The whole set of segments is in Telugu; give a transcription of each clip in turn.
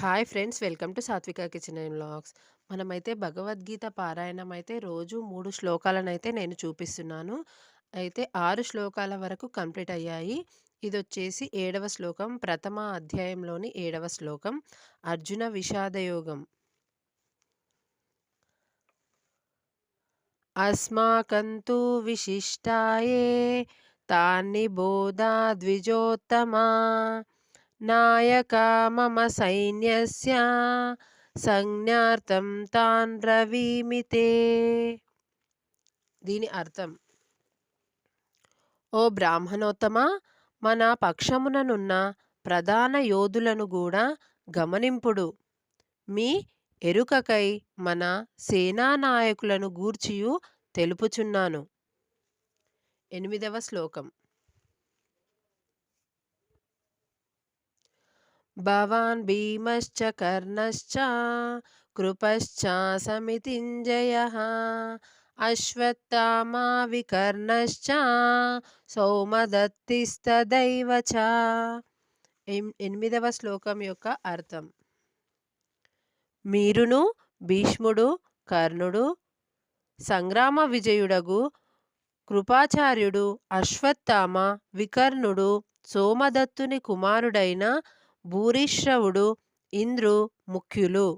Hi friends welcome to Satvika kitchen and blogs మనమైతే భగవద్గీత పారాయణం అయితే రోజు మూడు శ్లోకాలను అయితే నేను చూపిస్తున్నాను. అయితే ఆరు శ్లోకాల వరకు కంప్లీట్ అయ్యాయి. ఇది వచ్చేసి ఏడవ శ్లోకం ప్రథమ అధ్యాయంలోని ఏడవ శ్లోకం అర్జున విషాదయోగం. అస్మాకంతు విశిష్టాయే తాన్ని బోధా ద్విజోత్తమా నాయక మమ సైన్యస్య సంజ్ఞార్థం తాన్ రవీమితే దీని అర్థం ఓ బ్రాహ్మణోత్తమ మన పక్షముననున్న ప్రధాన యోధులను కూడా గమనింపుడు. మీ ఎరుకకై మన సేనానాయకులను గూర్చియు తెలుపుచున్నాను. ఎనిమిదవ శ్లోకం. భవాన్ భీమశ్చ కర్ణశ్చ కృపశ్చ సమితింజయ అశ్వత్థామా వికర్ణశ్చ సౌమదత్తిస్తదైవ చ ఎనిమిదవ శ్లోకం యొక్క అర్థం। మీరును భీష్ముడు కర్ణుడు సంగ్రామ విజయుడగు కృపాచార్యుడు అశ్వత్థామ వికర్ణుడు సోమదత్తుని కుమారుడైన భూరిశ్రవుడు ఇంద్రు ముఖ్యులు.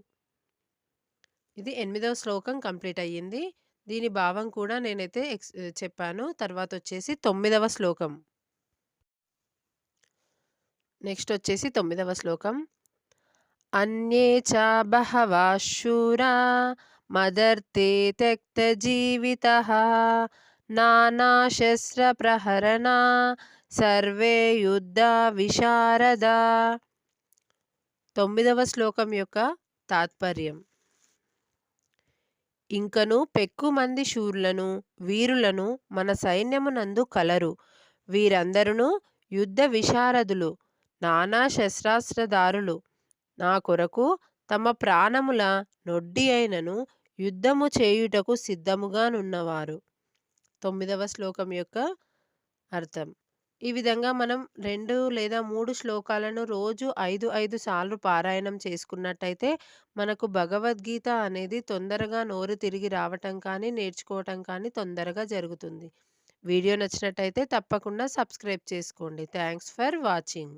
ఇది ఎనిమిదవ శ్లోకం కంప్లీట్ అయ్యింది. దీని భావం కూడా నేనైతే ఎక్స్ చెప్పాను. తర్వాత వచ్చేసి తొమ్మిదవ శ్లోకం. నెక్స్ట్ వచ్చేసి తొమ్మిదవ శ్లోకం. అన్యే చ బహవా శూరా మదర్తే త్యక్త జీవిత నానాశస్త్ర ప్రహరణ సర్వే యుద్ధ విశారద. తొమ్మిదవ శ్లోకం యొక్క తాత్పర్యం. ఇంకను పెక్కుమంది శూరులను వీరులను మన సైన్యమునందు కలరు. వీరందరూ యుద్ధ విశారదులు నానా శస్త్రాస్త్రదారులు నా కొరకు తమ ప్రాణముల నొడ్డి అయినను యుద్ధము చేయుటకు సిద్ధముగానున్నవారు. తొమ్మిదవ శ్లోకం యొక్క అర్థం. ఈ విధంగా మనం రెండు లేదా మూడు శ్లోకాలను రోజు ఐదు ఐదు సార్లు పారాయణం చేసుకున్నట్టయితే మనకు భగవద్గీత అనేది తొందరగా నోరు తిరిగి రావటం కానీ నేర్చుకోవటం కానీ తొందరగా జరుగుతుంది. వీడియో నచ్చినట్టయితే తప్పకుండా సబ్స్క్రైబ్ చేసుకోండి. Thanks for watching.